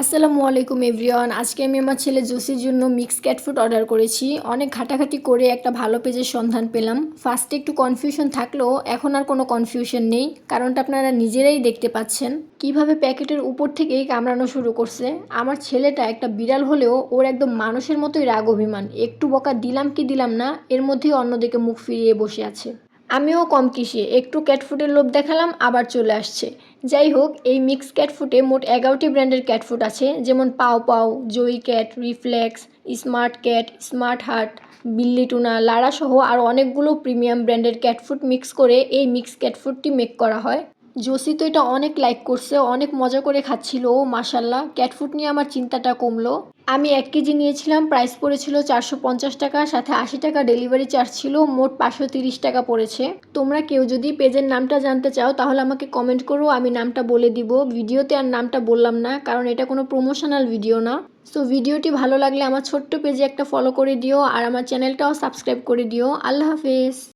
আসসালামু আলাইকুম এভরিওয়ান। আজকে আমি আমার ছেলে জোসির জন্য মিক্স ক্যাট ফুড অর্ডার করেছি। অনেক ঘাটাঘাটি করে একটা ভালো পেজের সন্ধান পেলাম। ফার্স্টে একটু কনফিউশন থাকলেও এখন আর কোনো কনফিউশন নেই, কারণটা আপনারা নিজেরাই দেখতে পাচ্ছেন। কীভাবে প্যাকেটের উপর থেকেই কামড়ানো শুরু করছে? আমার ছেলেটা একটা বিড়াল হলেও ওর একদম মানুষের মতোই রাগ অভিমান। একটু বকা দিলাম কি দিলাম না, এর মধ্যেই অন্যদিকে মুখ ফিরিয়ে বসে আছে। আমিও কম কিসে, একটু ক্যাটফুটের লোভ দেখালাম, আবার চলে আসছে। যাই হোক, এই মিক্স ক্যাটফুটে মোট এগারোটি ব্র্যান্ডের ক্যাটফুট আছে, যেমন পাও পাও জয়ী cat reflex smart cat smart heart বিল্লি tuna লারাসহ আরও আর অনেকগুলো প্রিমিয়াম ব্র্যান্ডের ক্যাটফুট মিক্স করে এই মিক্স ক্যাটফুটটি মেক করা হয়। জোসি তো এটা অনেক লাইক করছে, অনেক মজা করে খাচ্ছিল, ও মাসাল্লাহ ক্যাটফুট নিয়ে আমার চিন্তাটা কমলো। আমি এক কেজি নিয়েছিলাম প্রাইস পড়েছিল চারশো পঞ্চাশ টাকা, সাথে আশি টাকা ডেলিভারি চার্জ ছিল, মোট পাঁচশো তিরিশ টাকা পড়েছে। তোমরা কেউ যদি পেজের নামটা জানতে চাও, তাহলে আমাকে কমেন্ট করো, আমি নামটা বলে দিব। ভিডিওতে আর নামটা বললাম না, কারণ এটা কোনো প্রমোশনাল ভিডিও না। সো ভিডিওটি ভালো লাগলে আমার ছোট্ট পেজে একটা ফলো করে দিও, আর আমার চ্যানেলটাও সাবস্ক্রাইব করে দিও। আল্লাহ হাফেজ।